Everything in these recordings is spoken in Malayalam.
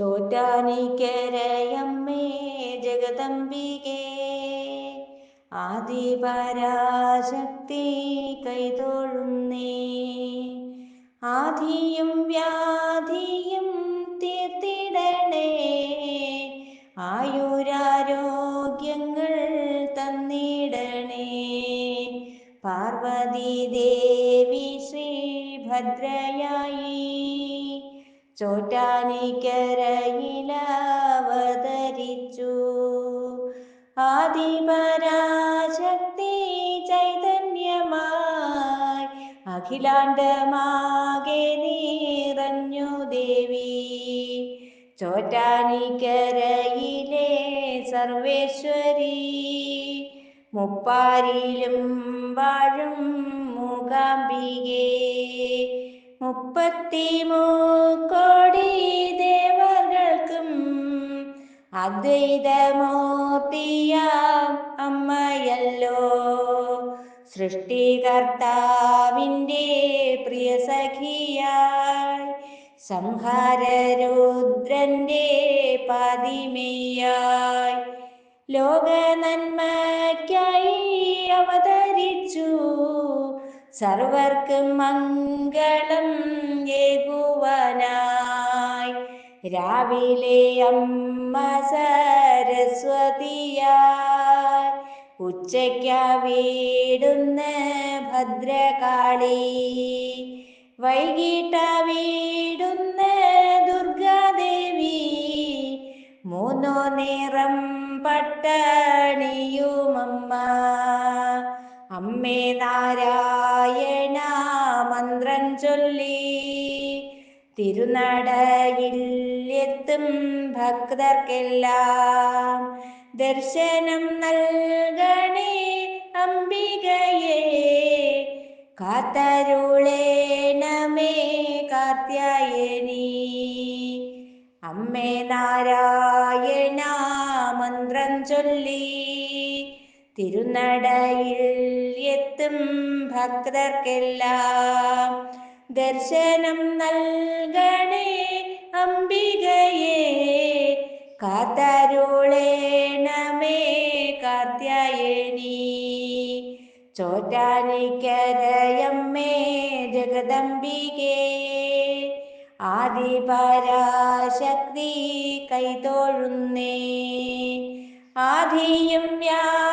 ചോറ്റാനിക്കരയമ്മേ ജഗദംബികേ. ആദിപരാശക്തി കൈതൊഴുന്നേ. ആദിയും വ്യാധിയും തീർത്തിടണേ. ആയുരാരോഗ്യങ്ങൾ തന്നിടണേ. പാർവതി ദേവി ശ്രീഭദ്രയായി. ചോറ്റാനിക്കരയിലവതരിച്ചു. ആദിപരാശക്തി ചൈതന്യമായി അഖിലാണ്ടമാകെ നിറഞ്ഞു ദേവി. ചോറ്റാനിക്കരയിലെ സർവേശ്വരി മുപ്പാരിലും വാഴും മൂകാംബികേ. മുപ്പത്തി കോടി ദേവകൾക്കും അദ്വൈതമൂർത്തിയ അമ്മയല്ലോ. സൃഷ്ടികർത്താവിന്റെ പ്രിയ സഖിയായി സംഹാരരുദ്രന്റെ പതിമയായി. ലോക നന്മയ്ക്കായി സർവർക്കും മംഗളം ഏകുവനായി. രാവിലെ അമ്മ സരസ്വതിയായി. ഉച്ചയ്ക്ക വീടുന്ന ഭദ്രകാളി. വൈകിട്ട വീടുന്ന ദുർഗാദേവി. മൂന്നോ നിറം പട്ടണിയുമമ്മ. അമ്മേ നാരായണ മന്ത്രം ചൊല്ലി. തിരുനടയിൽ എത്തും ഭക്തർക്കെല്ലാം. ദർശനം നൽകണേ അംബികയെ. കാത്തരുളേണമേ കാത്യായനി അമ്മേ നാരായണ മന്ത്രം ചൊല്ലി. തിരുനടയിൽ എത്തും ഭക്തർക്കെല്ലാം. ദർശനം നൽകണേ അംബികയെ. കാത്തരുളേണമേ കാത്യായണീ ചോറ്റാനിക്കരയമ്മേ ജഗദംബികേ. ആദിപരാശക്തി കൈതൊഴുന്നേ. ആധിയും വ്യാധിയും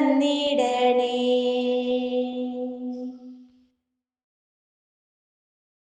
തന്നിടണേ.